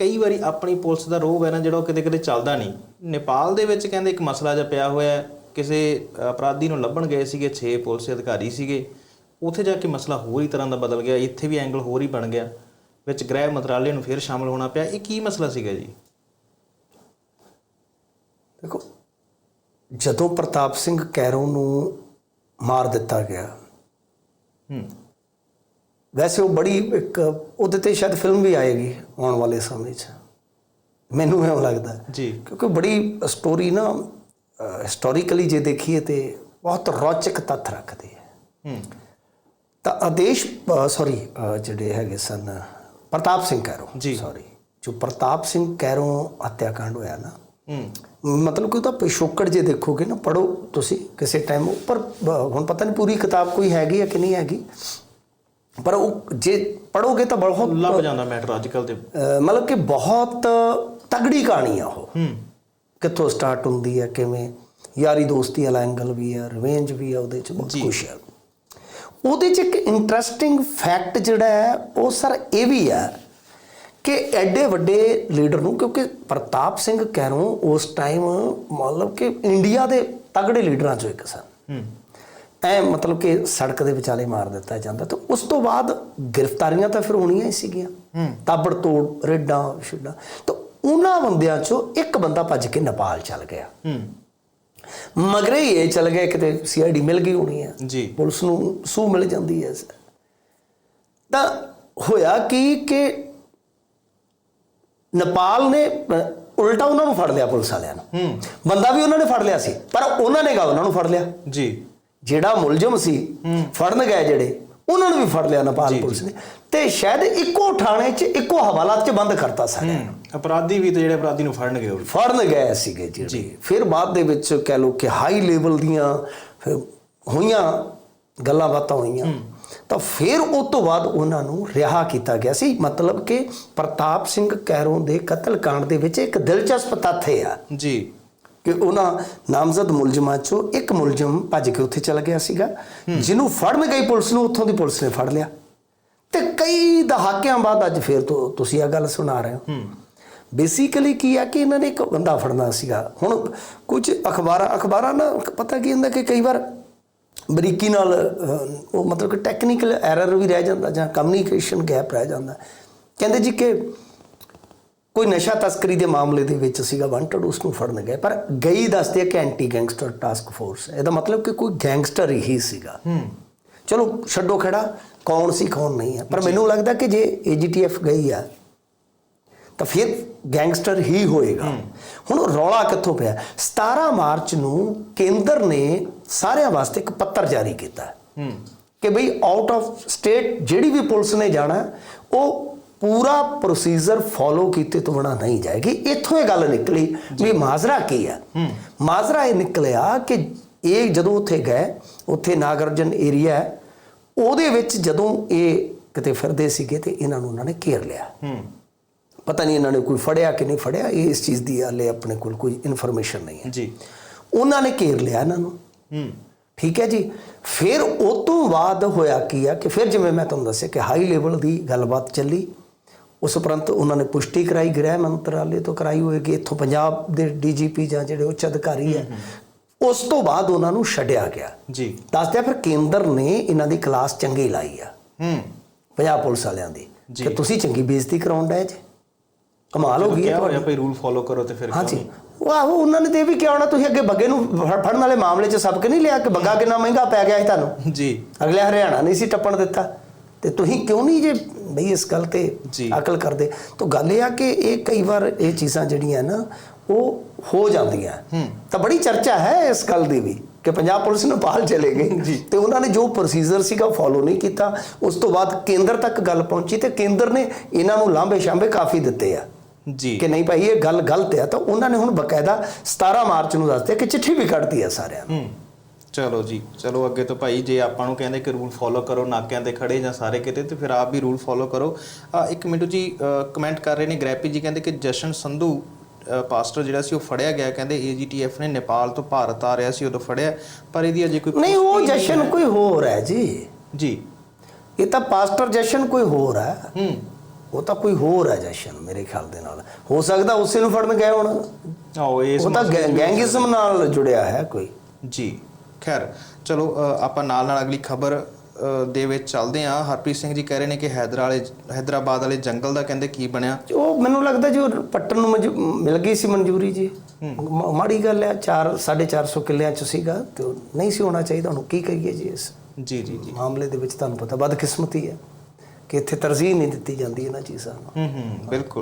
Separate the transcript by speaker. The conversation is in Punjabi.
Speaker 1: ਕਈ ਵਾਰੀ ਆਪਣੀ ਪੁਲਿਸ ਦਾ ਰੋਹ ਹੈ ਨਾ ਜਿਹੜਾ ਉਹ ਕਿਤੇ ਕਿਤੇ ਚੱਲਦਾ ਨਹੀਂ। ਨੇਪਾਲ ਦੇ ਵਿੱਚ ਕਹਿੰਦੇ ਇੱਕ ਮਸਲਾ ਜਿਹਾ ਪਿਆ ਹੋਇਆ ਹੈ। ਕਿਸੇ ਅਪਰਾਧੀ ਨੂੰ ਲੱਭਣ ਗਏ ਸੀਗੇ 6 ਪੁਲਿਸ ਅਧਿਕਾਰੀ ਸੀਗੇ। ਉੱਥੇ ਜਾ ਕੇ ਮਸਲਾ ਹੋਰ ਹੀ ਤਰ੍ਹਾਂ ਦਾ ਬਦਲ ਗਿਆ ਇੱਥੇ ਵੀ ਐਂਗਲ ਹੋਰ ਹੀ ਬਣ ਗਿਆ। ਵਿੱਚ ਗ੍ਰਹਿ ਮੰਤਰਾਲੇ ਨੂੰ ਫਿਰ ਸ਼ਾਮਲ ਹੋਣਾ ਪਿਆ। ਇਹ ਕੀ ਮਸਲਾ ਸੀਗਾ ਜੀ?
Speaker 2: ਦੇਖੋ ਜਦੋਂ ਪ੍ਰਤਾਪ ਸਿੰਘ ਕੈਰੋਂ ਨੂੰ ਮਾਰ ਦਿੱਤਾ ਗਿਆ
Speaker 1: ਹੂੰ।
Speaker 2: ਵੈਸੇ ਉਹ ਬੜੀ ਇੱਕ ਉਹਦੇ ਤੇ ਸ਼ਾਇਦ ਫਿਲਮ ਵੀ ਆਏਗੀ ਆਉਣ ਵਾਲੇ ਸਮੇਂ 'ਚ। ਮੈਨੂੰ ਐਂ ਲੱਗਦਾ।
Speaker 1: ਜੀ।
Speaker 2: ਕਿਉਂਕਿ ਬੜੀ ਸਟੋਰੀ ਨਾ ਹਿਸਟੋਰੀਕਲੀ ਜੇ ਦੇਖੀਏ ਤੇ ਬਹੁਤ ਰੌਚਕ ਤੱਥ ਰੱਖਦੀ ਹੈ।
Speaker 1: ਹੂੰ।
Speaker 2: ਤਾਂ ਆਦੇਸ਼ ਸੌਰੀ ਜਿਹੜੇ ਹੈਗੇ ਸਨ ਪ੍ਰਤਾਪ ਸਿੰਘ ਕੈਰੋਂ
Speaker 1: ਜੀ।
Speaker 2: ਸੌਰੀ ਜੋ ਪ੍ਰਤਾਪ ਸਿੰਘ ਕੈਰੋਂ ਹੱਤਿਆਕਾਂਡ ਹੋਇਆ ਨਾ
Speaker 1: ਹੂੰ।
Speaker 2: ਮਤਲਬ ਕਿ ਉਹਦਾ ਪਿਛੋਕੜ ਜੇ ਦੇਖੋਗੇ ਨਾ ਪੜੋ ਤੁਸੀਂ ਕਿਸੇ ਟਾਈਮ ਉੱਪਰ ਹੁਣ ਪਤਾ ਨਹੀਂ ਪੂਰੀ ਕਿਤਾਬ ਕੋਈ ਹੈਗੀ ਹੈ ਕਿ ਨਹੀਂ ਹੈਗੀ। ਪਰ ਉਹ ਜੇ ਪੜੋਗੇ ਤਾਂ ਬਹੁਤ
Speaker 1: ਲੱਭ ਜਾਂਦਾ ਮੈਟਰ ਅੱਜਕੱਲ ਦੇ
Speaker 2: ਅਹ ਮਤਲਬ ਕਿ ਬਹੁਤ ਤਗੜੀ ਕਹਾਣੀ ਆ ਉਹ।
Speaker 1: ਹੂੰ।
Speaker 2: ਕਿੱਥੋਂ ਸਟਾਰਟ ਹੁੰਦੀ ਹੈ ਕਿਵੇਂ? ਯਾਰੀ ਦੋਸਤੀ ਵਾਲਾ ਐਂਗਲ ਵੀ ਹੈ ਰਿਵੈਂਜ ਵੀ ਹੈ ਉਹਦੇ ਚ ਬਹੁਤ। ਕੁਝ ਹੈ ਉਹਦੇ ਚ ਇੱਕ ਇੰਟਰਸਟਿੰਗ ਫੈਕਟ ਜਿਹੜਾ ਹੈ ਉਹ ਸਰ ਇਹ ਵੀ ਹੈ ਕਿ ਐਡੇ ਵੱਡੇ ਲੀਡਰ ਨੂੰ ਕਿਉਂਕਿ ਪ੍ਰਤਾਪ ਸਿੰਘ ਕੈਰੋਂ ਉਸ ਟਾਈਮ ਮਤਲਬ ਕਿ ਇੰਡੀਆ ਦੇ ਤਗੜੇ ਲੀਡਰਾਂ ਚੋਂ ਇੱਕ ਸਨ।
Speaker 1: ਹੂੰ।
Speaker 2: ਐ ਮਤਲਬ ਕਿ ਸੜਕ ਦੇ ਵਿਚਾਲੇ ਮਾਰ ਦਿੱਤਾ ਜਾਂਦਾ। ਤੇ ਉਸ ਤੋਂ ਬਾਅਦ ਗ੍ਰਿਫਤਾਰੀਆਂ ਤਾਂ ਫਿਰ ਹੋਣੀਆਂ ਹੀ ਸੀਗੀਆਂ। ਤਾਬੜ ਤੋੜ ਰੇਡਾਂ ਛਿੱਡਾਂ ਤਾਂ ਉਹਨਾਂ ਬੰਦਿਆਂ ਚੋਂ ਇੱਕ ਬੰਦਾ ਭੱਜ ਕੇ ਨੇਪਾਲ ਚਲ ਗਿਆ। ਮਗਰੇ ਇਹ ਚਲ ਗਿਆ ਕਿਤੇ ਸੀਆਈਡੀ ਮਿਲ ਗਈ ਹੋਣੀ ਹੈ।
Speaker 1: ਜੀ।
Speaker 2: ਪੁਲਿਸ ਨੂੰ ਸੂ ਮਿਲ ਜਾਂਦੀ ਹੈ। ਤਾਂ ਹੋਇਆ ਕੀ ਕਿ ਨੇਪਾਲ ਨੇ ਉਲਟਾ ਉਹਨਾਂ ਨੂੰ ਫੜ ਲਿਆ ਪੁਲਿਸ ਵਾਲਿਆਂ ਨੂੰ।
Speaker 1: ਹੂੰ।
Speaker 2: ਬੰਦਾ ਵੀ ਉਹਨਾਂ ਨੇ ਫੜ ਲਿਆ ਸੀ ਪਰ ਉਹਨਾਂ ਨੇ ਗਾ ਉਹਨਾਂ ਨੂੰ ਫੜ ਲਿਆ।
Speaker 1: ਜੀ।
Speaker 2: ਜਿਹੜਾ ਮੁਲਜ਼ਮ ਸੀ ਫੜਨ ਗਏ ਜਿਹੜੇ ਉਹਨਾਂ ਨੂੰ ਵੀ ਫੜ ਲਿਆ ਨੇਪਾਲ ਪੁਲਿਸ ਨੇ। ਤੇ ਸ਼ਾਇਦ ਇੱਕੋ ਥਾਣੇ 'ਚ ਇੱਕੋ ਹਵਾਲਾਤ 'ਚ ਬੰਦ ਕਰਤਾ ਸਾਰਿਆਂ ਨੂੰ।
Speaker 1: ਅਪਰਾਧੀ ਵੀ ਤੇ ਜਿਹੜੇ ਅਪਰਾਧੀ ਨੂੰ ਫੜਨਗੇ ਉਹ ਵੀ।
Speaker 2: ਫੜਨ ਗਏ ਸੀਗੇ ਜਿਹੜੇ। ਫਿਰ ਬਾਅਦ ਦੇ ਵਿੱਚ ਕਹਿ ਲੋ ਕਿ ਹਾਈ ਲੈਵਲ ਦੀਆਂ ਫਿਰ ਹੋਈਆਂ ਗੱਲਾਂ ਬਾਤਾਂ ਹੋਈਆਂ। ਤਾਂ ਫਿਰ ਉਸ ਤੋਂ ਬਾਅਦ ਉਹਨਾਂ ਨੂੰ ਰਿਹਾ ਕੀਤਾ ਗਿਆ ਸੀ। ਮਤਲਬ ਕਿ ਪ੍ਰਤਾਪ ਸਿੰਘ ਕੈਰੋਂ ਦੇ ਕਤਲकांड ਦੇ ਵਿੱਚ ਇੱਕ ਦਿਲਚਸਪ ਤੱਥ ਆ
Speaker 1: ਜੀ।
Speaker 2: ਕਿ ਉਹਨਾਂ ਨਾਮਜ਼ਦ ਮੁਲਜ਼ਮਾਂ ਚੋਂ ਇੱਕ ਮੁਲਜ਼ਮ ਭੱਜ ਕੇ ਉੱਥੇ ਚਲਾ ਗਿਆ ਸੀਗਾ ਜਿਹਨੂੰ ਫੜਨ ਗਈ ਪੁਲਿਸ ਨੂੰ ਉੱਥੋਂ ਦੀ ਪੁਲਿਸ ਨੇ ਫੜ ਲਿਆ। ਤੇ ਕਈ ਦਹਾਕਿਆਂ ਬਾਅਦ ਅੱਜ ਫੇਰ ਤੋਂ ਤੁਸੀਂ ਇਹ ਗੱਲ ਸੁਣਾ ਰਹੇ ਹੋ। ਬੇਸਿਕਲੀ ਕੀ ਆ ਕਿ ਇਹਨਾਂ ਨੇ ਇੱਕ ਬੰਦਾ ਫੜਨਾ ਸੀਗਾ। ਹੁਣ ਕੁਝ ਅਖਬਾਰਾਂ ਅਖਬਾਰਾਂ ਨਾ ਪਤਾ ਕੀ ਹੁੰਦਾ ਕਿ ਕਈ ਵਾਰ ਬਰੀਕੀ ਨਾਲ ਉਹ ਮਤਲਬ ਕਿ ਟੈਕਨੀਕਲ ਐਰਰ ਵੀ ਰਹਿ ਜਾਂਦਾ ਜਾਂ ਕਮਿਊਨੀਕੇਸ਼ਨ ਗੈਪ ਰਹਿ ਜਾਂਦਾ। ਕਹਿੰਦੇ ਜੀ ਕਿ ਕੋਈ ਨਸ਼ਾ ਤਸਕਰੀ ਦੇ ਮਾਮਲੇ ਦੇ ਵਿੱਚ ਸੀਗਾ ਵਾਂਟਡ ਉਸ ਨੂੰ ਫੜਨ ਗਏ ਪਰ ਗਈ ਦੱਸਦੇ ਆ ਕਿ ਐਂਟੀ ਗੈਂਗਸਟਰ ਟਾਸਕ ਫੋਰਸ ਇਹਦਾ ਮਤਲਬ ਕਿ ਕੋਈ ਗੈਂਗਸਟਰ ਹੀ ਸੀਗਾ।
Speaker 1: ਹੂੰ।
Speaker 2: ਚਲੋ ਛੱਡੋ ਖੜਾ ਕੌਣ ਸੀ ਕੌਣ ਨਹੀਂ ਹੈ। ਪਰ ਮੈਨੂੰ ਲੱਗਦਾ ਕਿ ਜੇ ਏਜੀਟੀਐਫ ਗਈ ਆ ਤਾਂ ਫਿਰ ਗੈਂਗਸਟਰ ਹੀ ਹੋਏਗਾ। ਹੁਣ ਰੌਲਾ ਕਿੱਥੋਂ ਪਿਆ? 17 ਮਾਰਚ ਨੂੰ ਕੇਂਦਰ ਨੇ ਸਾਰਿਆਂ ਵਾਸਤੇ ਇੱਕ ਪੱਤਰ ਜਾਰੀ ਕੀਤਾ।
Speaker 1: ਹੂੰ।
Speaker 2: ਕਿ ਬਈ ਆਊਟ ਆਫ ਸਟੇਟ ਜਿਹੜੀ ਵੀ ਪੁਲਿਸ ਨੇ ਜਾਣਾ ਉਹ ਪੂਰਾ ਪ੍ਰੋਸੀਜਰ ਫੋਲੋ ਕੀਤੇ ਤੋਂ ਬਿਨਾਂ ਨਹੀਂ ਜਾਏਗੀ। ਇੱਥੋਂ ਇਹ ਗੱਲ ਨਿਕਲੀ ਵੀ ਮਾਜ਼ਰਾ ਕੀ ਆ ਮਾਜ਼ਰਾ ਇਹ ਨਿਕਲਿਆ ਕਿ ਇਹ ਜਦੋਂ ਉੱਥੇ ਗਏ ਉੱਥੇ ਨਾਗਰਜਨ ਏਰੀਆ ਹੈ ਉਹਦੇ ਵਿੱਚ ਜਦੋਂ ਇਹ ਕਿਤੇ ਫਿਰਦੇ ਸੀਗੇ ਤੇ ਇਹਨਾਂ ਨੂੰ ਉਹਨਾਂ ਨੇ ਘੇਰ ਲਿਆ।
Speaker 1: ਹੂੰ।
Speaker 2: ਪਤਾ ਨਹੀਂ ਇਹਨਾਂ ਨੇ ਕੋਈ ਫੜਿਆ ਕਿ ਨਹੀਂ ਫੜਿਆ ਇਹ ਇਸ ਚੀਜ਼ ਦੀ ਹਾਲੇ ਆਪਣੇ ਕੋਲ ਕੋਈ ਇਨਫੋਰਮੇਸ਼ਨ ਨਹੀਂ ਹੈ।
Speaker 1: ਜੀ।
Speaker 2: ਉਹਨਾਂ ਨੇ ਘੇਰ ਲਿਆ ਇਹਨਾਂ ਨੂੰ।
Speaker 1: ਹੂੰ।
Speaker 2: ਠੀਕ ਹੈ ਜੀ? ਫਿਰ ਉਹ ਤੋਂ ਬਾਅਦ ਹੋਇਆ ਕੀ ਆ ਕਿ ਫਿਰ ਜਿਵੇਂ ਮੈਂ ਤੁਹਾਨੂੰ ਦੱਸਿਆ ਕਿ ਹਾਈ ਲੈਵਲ ਦੀ ਗੱਲਬਾਤ ਚੱਲੀ। ਉਸ ਉਪਰੰਤ ਉਹਨਾਂ ਨੇ ਪੁਸ਼ਟੀ ਕਰਾਈ ਗ੍ਰਹਿ ਮੰਤਰਾਲੇ ਤੋਂ ਕਰਾਈ ਹੋਏਗੀ ਇੱਥੋਂ ਪੰਜਾਬ ਦੇ ਡੀਜੀਪੀ ਜਾਂ ਜਿਹੜੇ ਉੱਚ ਅਧਿਕਾਰੀ ਹੈ ਉਸ ਤੋਂ ਬਾਅਦ ਉਹਨਾਂ ਨੂੰ ਛੱਡਿਆ ਗਿਆ।
Speaker 1: ਜੀ।
Speaker 2: ਦੱਸਦੇ ਆ ਫਿਰ ਕੇਂਦਰ ਨੇ ਇਹਨਾਂ ਦੀ ਕਲਾਸ ਚੰਗੀ ਲਾਈ ਆ।
Speaker 1: ਹੂੰ।
Speaker 2: ਪੰਜਾਬ ਪੁਲਿਸ ਵਾਲਿਆਂ ਦੀ। ਕਿ ਤੁਸੀਂ ਚੰਗੀ ਬੇਇੱਜ਼ਤੀ ਕਰਾਉਣ ਡਏ ਜੇ? ਕਮਾਲ ਹੋ ਗਈ ਹੈ
Speaker 1: ਹੋਇਆ ਭਈ ਰੂਲ ਫੋਲੋ ਕਰੋ ਤੇ ਫਿਰ
Speaker 2: ਹਾਂਜੀ। ਆਹੋ ਉਹਨਾਂ ਨੇ ਤੇ ਵੀ ਕਿਹਾ ਹੋਣਾ ਤੁਸੀਂ ਅੱਗੇ ਬੱਗੇ ਨੂੰ ਫੜ- ਫੜਨ ਵਾਲੇ ਮਾਮਲੇ 'ਚ ਸਬਕ ਨਹੀਂ ਲਿਆ ਕਿ ਬੱਗਾ ਕਿੰਨਾ ਮਹਿੰਗਾ ਪੈ ਗਿਆ ਸੀ ਤੁਹਾਨੂੰ?
Speaker 1: ਜੀ।
Speaker 2: ਅਗਲੇ ਹਰਿਆਣਾ ਨਹੀਂ ਸੀ ਟੱਪਣ ਦਿੱਤਾ। ਤੇ ਤੁਸੀਂ ਕਿਉਂ ਨਹੀਂ ਜੇ ਬਈ ਇਸ ਗੱਲ ਤੇ। ਅਕਲ ਕਰਦੇ? ਤਾਂ ਗੱਲ ਇਹ ਆ ਕਿ ਇਹ ਕਈ ਵਾਰ ਇਹ ਚੀਜ਼ਾਂ ਜਿਹੜੀਆਂ ਨਾ ਉਹ ਹੋ ਜਾਂਦੀਆਂ। ਤਾਂ ਬੜੀ ਚਰਚਾ ਹੈ ਇਸ ਗੱਲ ਦੀ ਵੀ ਕਿ ਪੰਜਾਬ ਪੁਲਿਸ ਨੇਪਾਲ ਚਲੇ ਗਈ ਤੇ ਉਹਨਾਂ ਨੇ ਜੋ ਪ੍ਰੋਸੀਜਰ ਸੀਗਾ ਫੋਲੋ ਨਹੀਂ ਕੀਤਾ। ਉਸ ਤੋਂ ਬਾਅਦ ਕੇਂਦਰ ਤੱਕ ਗੱਲ ਪਹੁੰਚੀ ਤੇ ਕੇਂਦਰ ਨੇ ਇਹਨਾਂ ਨੂੰ ਲਾਂਬੇ ਸ਼ਾਂਬੇ ਕਾਫੀ ਦਿੱਤੇ ਆ।
Speaker 1: ਜੀ।
Speaker 2: ਕਿ ਨਹੀਂ ਭਾਈ ਇਹ ਗੱਲ ਗਲਤ ਹੈ ਤਾਂ ਉਹਨਾਂ ਨੇ ਹੁਣ ਬਕਾਇਦਾ 17 ਮਾਰਚ ਨੂੰ ਦੱਸਦੇ ਕਿ ਚਿੱਠੀ ਵੀ ਕੱਢਤੀ ਹੈ ਸਾਰਿਆਂ ਨੂੰ।
Speaker 1: ਚਲੋ ਜੀ ਚਲੋ ਅੱਗੇ ਤੋਂ ਭਾਈ ਜੇ ਆਪਾਂ ਨੂੰ ਕਹਿੰਦੇ ਕਿ ਰੂਲ ਫੋਲੋ ਕਰੋ ਨਾਕਿਆਂ ਤੇ ਖੜੇ ਜਾਂ ਸਾਰੇ ਕਿਤੇ ਤੇ ਫਿਰ ਆਪ ਵੀ ਰੂਲ ਫੋਲੋ ਕਰੋ। ਆ ਇੱਕ ਮਿੰਟੂ ਜੀ ਕਮੈਂਟ ਕਰ ਰਹੇ ਨੇ ਗ੍ਰੈਪੀ ਜੀ ਕਹਿੰਦੇ ਕਿ ਜਸ਼ਨ ਸੰਧੂ ਪਾਸਟਰ ਜਿਹੜਾ ਸੀ ਉਹ ਫੜਿਆ ਗਿਆ। ਕਹਿੰਦੇ ਏਜੀਟੀਐਫ ਨੇ ਨੇਪਾਲ ਤੋਂ ਭਾਰਤ ਆ ਰਿਹਾ ਸੀ ਉਦੋਂ ਫੜਿਆ। ਪਰ ਇਹਦੀ ਅਜੇ ਕੋਈ
Speaker 2: ਨਹੀਂ ਉਹ ਜਸ਼ਨ ਕੋਈ ਹੋਰ ਹੈ ਜੀ।
Speaker 1: ਜੀ।
Speaker 2: ਇਹ ਤਾਂ ਪਾਸਟਰ ਜਸ਼ਨ ਕੋਈ ਹੋਰ ਹੈ।
Speaker 1: ਹੂੰ।
Speaker 2: ਉਹ ਤਾਂ ਕੋਈ ਹੋਰ ਹੈ ਜਸ਼ਨ ਮੇਰੇ ਖਿਆਲ ਦੇ ਨਾਲ। ਹੋ ਸਕਦਾ ਉਸੇ ਨੂੰ ਫੜਨ ਗਏ ਹੋਣ।
Speaker 1: ਆਓ ਇਸ
Speaker 2: ਉਹ ਤਾਂ ਗੈਂਗਿਜ਼ਮ ਨਾਲ ਜੁੜਿਆ ਹੈ ਕੋਈ।
Speaker 1: ਜੀ। ਖੈਰ ਚਲੋ ਆਪਾਂ ਨਾਲ ਨਾਲ ਅਗਲੀ ਖਬਰ ਦੇ ਵਿੱਚ ਚੱਲਦੇ ਹਾਂ। ਹਰਪ੍ਰੀਤ ਸਿੰਘ ਜੀ ਕਹਿ ਰਹੇ ਨੇ ਕਿ ਹੈਦਰਾ ਵਾਲੇ ਹੈਦਰਾਬਾਦ ਵਾਲੇ ਜੰਗਲ ਦਾ ਕਹਿੰਦੇ ਕੀ ਬਣਿਆ?
Speaker 2: ਉਹ ਮੈਨੂੰ ਲੱਗਦਾ ਜੋ ਪੱਟਣ ਨੂੰ ਮਿਲ ਗਈ ਸੀ ਮਨਜ਼ੂਰੀ ਜੀ। ਮਾੜੀ ਗੱਲ ਹੈ 4 450 ਕਿੱਲਿਆਂ ਚ ਸੀਗਾ ਤੇ ਨਹੀਂ ਸੀ ਹੋਣਾ ਚਾਹੀਦਾ। ਹੁਣ ਕੀ ਕਰੀਏ ਜੀ ਇਸ
Speaker 1: ਜੀ ਜੀ ਜੀ।
Speaker 2: ਮਾਮਲੇ ਦੇ ਵਿੱਚ ਤੁਹਾਨੂੰ ਪਤਾ ਬਦਕਿਸਮਤੀ ਹੈ ਕਿ ਇੱਥੇ ਤਰਜੀਹ ਨਹੀਂ ਦਿੱਤੀ ਜਾਂਦੀ ਇਹਨਾਂ ਚੀਜ਼ਾਂ ਨੂੰ।
Speaker 1: ਹੂੰ ਹੂੰ ਬਿਲਕੁਲ।